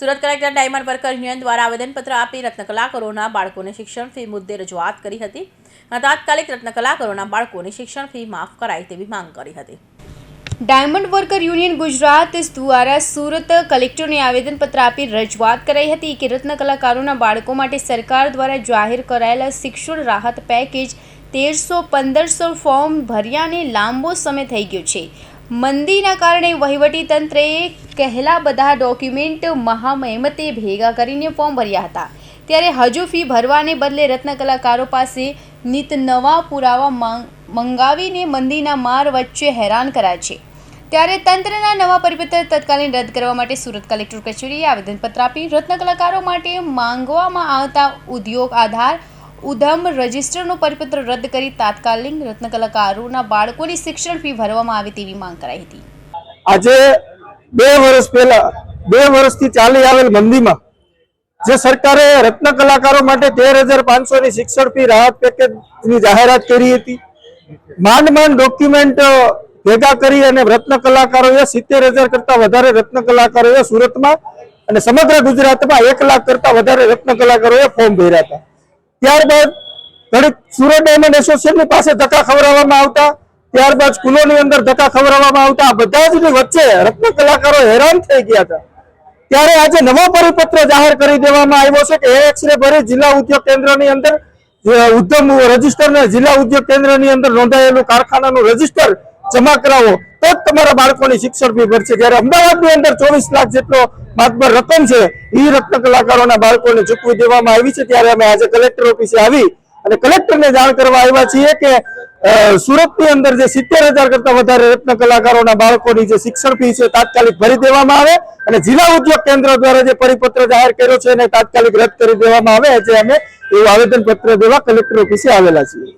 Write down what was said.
Surat collector diamond worker union દ્વારા આવેદનપત્ર આપી રત્નકલાકારોના બાળકોને શિક્ષણ ફી મુદ્દે રજૂઆત કરી હતી અને તાત્કાલિક રત્ન કલાકારોના બાળકોની શિક્ષણ ફી માફ કરાય તેવી માંગ કરી હતી. ડાયમંડ વર્કર યુનિયન ગુજરાત દ્વારા સુરત કલેક્ટરને આવેદનપત્ર આપી રજૂઆત કરાઈ હતી કે રત્ન કલાકારોના બાળકો માટે સરકાર દ્વારા જાહેર કરાયેલા શિક્ષણ રાહત પેકેજ તેરસો પંદરસો ફોર્મ ભર્યાને લાંબો સમય થઈ ગયો છે. મંદીના કારણે વહીવટી તંત્રએ કહેલા બધા ડોક્યુમેન્ટ મહામહેમતે ભેગા કરીને ફોર્મ ભર્યા હતા. ત્યારે હજુ ફી ભરવાને બદલે રત્ન કલાકારો પાસે નિત નવા પુરાવા માંગ- મંગાવીને મંદીના માર વચ્ચે હેરાન કરાય છે. ત્યારે તંત્રના નવા પરિપત્ર તત્કાલીન રદ કરવા માટે સુરત કલેક્ટર કચેરીએ આવેદનપત્ર આપી રત્ન કલાકારો માટે માંગવામાં આવતા ઉદ્યોગ આધાર ઉધમ રજિસ્ટરનો પરિપત્ર રદ કરી તાત્કાલિક રત્ન કલાકારોના બાળકોની શિક્ષણ ફી ભરવામાં આવે તેવી માંગ કરાઈ હતી. આજે બે વર્ષ પહેલા, બે વર્ષથી ચાલી આવેલ મંદીમાં, જે સરકારે રત્ન કલાકારો માટે તેર હજાર પાંચસો ની શિક્ષણ ફી રાહત પેકેજની જાહેરાત કરી હતી. માંડ માંડ ડોક્યુમેન્ટ ભેગા કરી અને રત્ન કલાકારોએ સિત્તેર હજાર કરતા વધારે રત્ન કલાકારોએ સુરતમાં અને સમગ્ર ગુજરાતમાં એક લાખ કરતા વધારે રત્ન કલાકારોએ ફોર્મ ભર્યા હતા. ત્યારબાદ ઘડીક સુરત ડાયમંડ એસોસિએશનની પાસે ધક્કા ખવડાવવામાં આવતા. ત્યારબાદ સ્કૂલોની અંદર ધક્કા ખવડાવવામાં આવતા. બધા જ વચ્ચે રત્ન કલાકારો હેરાન થઈ ગયા હતા. ત્યારે આજે નવો પરિપત્ર જાહેર કરી દેવામાં આવ્યો છે કે એક્સરે ભરી જિલ્લા ઉદ્યોગ કેન્દ્રની અંદર ઉદ્યમ રજિસ્ટર ને જિલ્લા ઉદ્યોગ કેન્દ્રની અંદર નોંધાયેલું કારખાનાનું રજિસ્ટર જમા કરાવો, તો જ તમારા બાળકોની શિક્ષણ ફી ભરશે. જ્યારે અમદાવાદની અંદર ચોવીસ લાખ જેટલો માતબર રકમ છે એ રત્ન કલાકારોના બાળકોને ચૂકવી દેવામાં આવી છે. ત્યારે અમે આજે કલેક્ટર ઓફિસે આવી અને કલેક્ટરને જાણ કરવા આવ્યા છીએ કે સુરતની અંદર જે સિત્તેર હજાર કરતા વધારે રત્ન કલાકારોના બાળકોની જે શિક્ષણ ફી છે, તાત્કાલિક ભરી દેવામાં આવે અને જિલ્લા ઉદ્યોગ કેન્દ્ર દ્વારા જે પરિપત્ર જાહેર કર્યો છે, એને તાત્કાલિક રદ કરી દેવામાં આવે. જે અમે એવું આવેદન પત્ર દેવા કલેક્ટર ઓફિસે આવેલા છીએ.